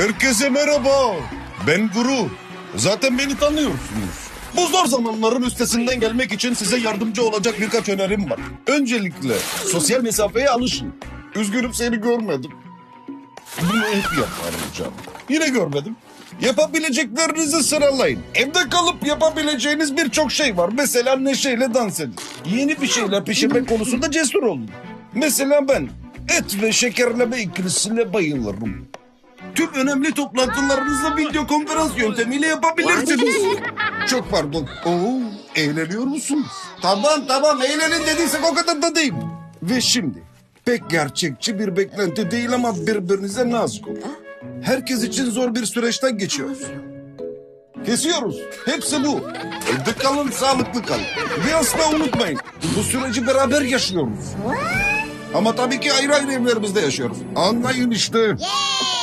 Herkese merhaba. Ben Guru. Zaten beni tanıyorsunuz. Bu zor zamanların üstesinden gelmek için size yardımcı olacak birkaç önerim var. Öncelikle sosyal mesafeye alışın. Üzgünüm seni görmedim. Bunu hep yaparım canım. Yine görmedim. Yapabileceklerinizi sıralayın. Evde kalıp yapabileceğiniz birçok şey var. Mesela neşeyle dans edin. Yeni bir şeyler pişirme konusunda cesur olun. Mesela ben et ve şekerleme ikilisine bayılırım. Tüm önemli toplantılarınızı video konferans yöntemiyle yapabilirsiniz. Çok pardon. Oo, eğleniyor musunuz? Tamam tamam eğlenin dediysek o kadar da değil. Ve şimdi pek gerçekçi bir beklenti değil ama birbirinize nazik olun. Herkes için zor bir süreçten geçiyoruz. Kesiyoruz. Hepsi bu. Evde kalın, sağlıklı kalın. Ve asla unutmayın. Bu süreci beraber yaşıyoruz. Ama tabii ki ayrı ayrı evlerimizde yaşıyoruz. Anlayın işte. Yay!